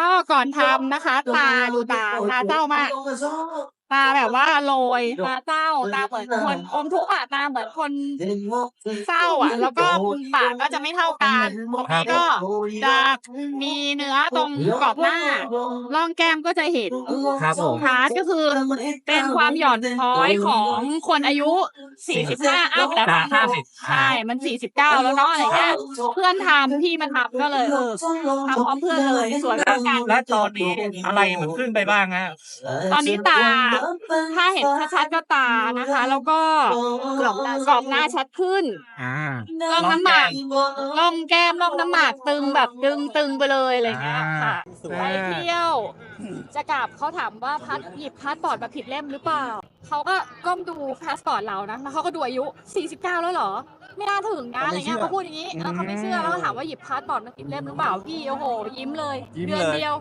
ก็ก่อนทำนะคะ ตาดูตาตาเจ้ามาก ตาแบบว่าโรยตาเศร้าตาเหมือนคนอมทุกข์อะตาเหมือนคนเศร้าอะ แล้วก็มุมปากก็จะไม่เท่ากันตรงนี้ก็จะมีเนื้อตรงกรอบหน้าร่องแก้มก็จะเห็นครับผมพาร์ทก็คือเป็นความหย่อนคล้อยของคนอายุ 45อัพแล้วจากห้าสิบใช่มัน 49 แล้วเนาะอะไรเงี้ยเพื่อนทำพี่มันทำก็เลยเออทำพร้อมเพื่อนเลยสวยเหมือนกันและตอนนี้อะไรมันขึ้นไปบ้างฮะตอนนี้ตาถ้าเห็นชัดๆก็ตานะคะ แล้วก็กรอบกรอบหน้าชัดขึ้นอ่าร่องน้ำหมากร่องแก้มร่องน้ำหมากตึงแบบตึงตึงไปเลยอะไรเงี้ยค่ะไปเที่ยว จะกลับเขาถามว่าพัดหยิบพาสปอร์ตมาผิดเล่มหรือเปล่าเขาก็ก้มดูพาสปอร์ตเรานะแล้วเขาก็ดูอายุ 49 แล้วเหรอไม่น่าถึงนะอะไรเงี้ยเขาพูดอย่างนี้เออเขาไม่เชื่อแล้วก็ถามว่าหยิบพาสปอร์ตมาผิดเล่มหรือเปล่าพี่โอ้โหยิ้มเลยยิ้มเดือนเลยเดียว